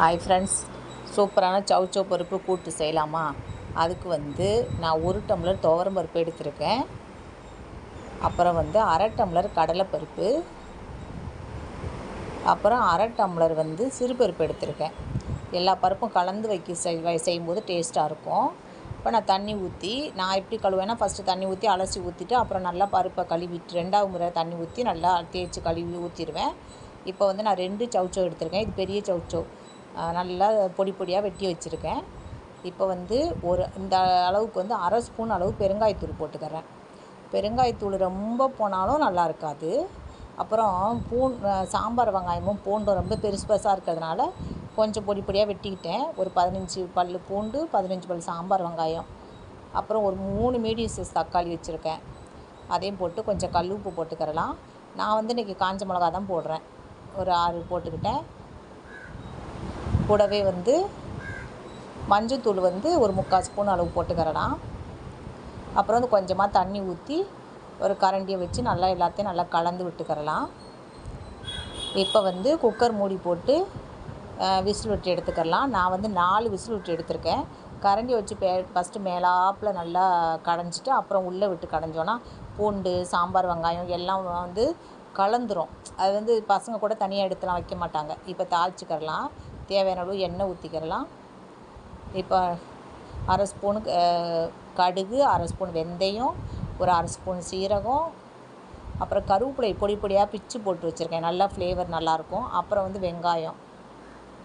Hi friends சூப்பரான சவுச்சோ பருப்பு கூட்டு செய்யலாமா? அதுக்கு வந்து நான் ஒரு டம்ளர் துவரம் பருப்பு எடுத்திருக்கேன். அப்புறம் வந்து அரை டம்ளர் கடலைப்பருப்பு. அப்புறம் அரை டம்ளர் வந்து சிறுபருப்பு எடுத்திருக்கேன். எல்லா பருப்பும் கலந்து வைக்க செய் செய்யும்போது டேஸ்ட்டாக இருக்கும். இப்போ நான் தண்ணி ஊற்றி நான் எப்படி கழுவேன்னா ஃபஸ்ட்டு தண்ணி ஊற்றி அலசி ஊற்றிட்டு அப்புறம் நல்லா பருப்பை கழுவிட்டு ரெண்டாவது முறை தண்ணி ஊற்றி நல்லா தேய்ச்சி கழுவி ஊற்றிடுவேன் இப்போ வந்து நான் ரெண்டு சவுச்சோ எடுத்திருக்கேன். இது பெரிய சவுச்சோ நல்லா பொடி பொடியாக வெட்டி வச்சுருக்கேன். இப்போ வந்து ஒரு இந்த அளவுக்கு வந்து அரை ஸ்பூன் அளவு பெருங்காயத்தூள் போட்டுக்கிறேன். பெருங்காயத்தூள் ரொம்ப போனாலும் நல்லா இருக்காது. அப்புறம் பூன் சாம்பார் வெங்காயமும் பூண்டும் ரொம்ப பெருசு பெருசாக இருக்கிறதுனால கொஞ்சம் பொடி பொடியாக வெட்டிக்கிட்டேன். ஒரு பதினஞ்சு பல் பூண்டு பதினஞ்சு பல் சாம்பார் வெங்காயம். அப்புறம் ஒரு மூணு மீடியம் சைஸ் தக்காளி வச்சுருக்கேன். அதையும் போட்டு கொஞ்சம் கல் உப்பு போட்டுக்கிறலாம். நான் வந்து இன்றைக்கி காஞ்ச மிளகா தான் போடுறேன். ஒரு ஆறு போட்டுக்கிட்டேன். கூடவே வந்து மஞ்சத்தூள் வந்து ஒரு முக்கால் ஸ்பூன் அளவு போட்டுக்கிறலாம். அப்புறம் வந்து கொஞ்சமாக தண்ணி ஊற்றி ஒரு கரண்டியை வச்சு நல்லா எல்லாத்தையும் நல்லா கலந்து விட்டுக்கிறலாம். இப்போ வந்து குக்கர் மூடி போட்டு விசில் விட்டு எடுத்துக்கிறலாம். நான் வந்து நாலு விசில் விட்டு எடுத்திருக்கேன். கரண்டி வச்சு பே ஃபஸ்ட்டு மேலாப்பில் நல்லா கடைஞ்சிட்டு அப்புறம் உள்ளே விட்டு கடைஞ்சோன்னா பூண்டு சாம்பார் வெங்காயம் எல்லாம் வந்து கலந்துரும். அது வந்து பசங்க கூட தனியாக எடுத்துலாம் வைக்க மாட்டாங்க. இப்போ தாளிச்சிக்கிறலாம். தேவையான அளவு எண்ணெய் ஊற்றிக்கிறலாம் இப்போ அரை ஸ்பூனு கடுகு அரை ஸ்பூன் வெந்தயம் ஒரு அரை ஸ்பூன் சீரகம் அப்புறம் கருவேப்பிலை பொடி பொடியாக பிச்சு போட்டு வச்சுருக்கேன். நல்லா ஃப்ளேவர் நல்லாயிருக்கும் அப்புறம் வந்து வெங்காயம்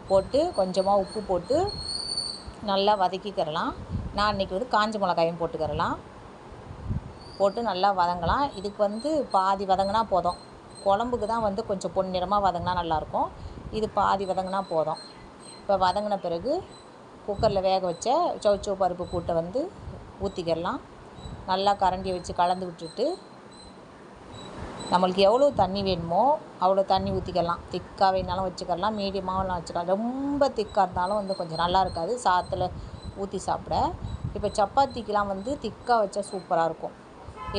போட்டு கொஞ்சமாக உப்பு போட்டு நல்லா வதக்கிக்கிறலாம் நான் இன்றைக்கி வந்து காஞ்ச மிளகாயும் போட்டுக்கிறலாம் போட்டு நல்லா வதங்கலாம். இதுக்கு வந்து பாதி வதங்கினா போதும். குழம்புக்கு தான் வந்து கொஞ்சம் பொன்னிறமாக வதங்கினா நல்லாயிருக்கும் இது பாதி வதங்கினா போதும். இப்போ வதங்கின பிறகு குக்கரில் வேக வச்ச சௌச்சோ பருப்பு கூட்டை வந்து ஊற்றிக்கிடலாம் நல்லா கரண்டியை வச்சு கலந்து விட்டுட்டு நம்மளுக்கு எவ்வளோ தண்ணி வேணுமோ அவ்வளோ தண்ணி ஊற்றிக்கலாம் திக்காக வேணாலும் வச்சுக்கலாம் மீடியமாகலாம் வச்சுக்கலாம் ரொம்ப திக்காக இருந்தாலும் வந்து கொஞ்சம் நல்லா இருக்காது. சாத்தில் ஊற்றி சாப்பிட. இப்போ சப்பாத்திக்கெலாம் வந்து திக்காக வச்சா சூப்பராக இருக்கும்.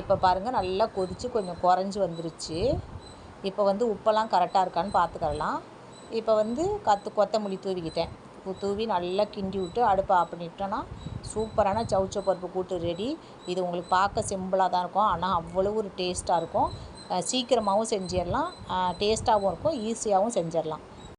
இப்போ பாருங்கள் நல்லா கொதித்து கொஞ்சம் குறைஞ்சி வந்துருச்சு. இப்போ வந்து உப்பெல்லாம் கரெக்டாக இருக்கான்னு பார்த்துக்கலாம் இப்போ வந்து கற்று கொத்தமல்லி தூவிக்கிட்டேன். தூவி நல்லா கிண்டி விட்டு அடுப்பை ஆஃப் பண்ணிட்டோன்னா சூப்பரான சவுச்சோ பருப்பு கூட்டு ரெடி. இது உங்களுக்கு பார்க்க சிம்பிளாக தான் இருக்கும். ஆனால் அவ்வளோ ஒரு டேஸ்ட்டாக இருக்கும். சீக்கிரமாகவும் செஞ்சிடலாம். டேஸ்ட்டாகவும் இருக்கும். ஈஸியாகவும் செஞ்சிடலாம்.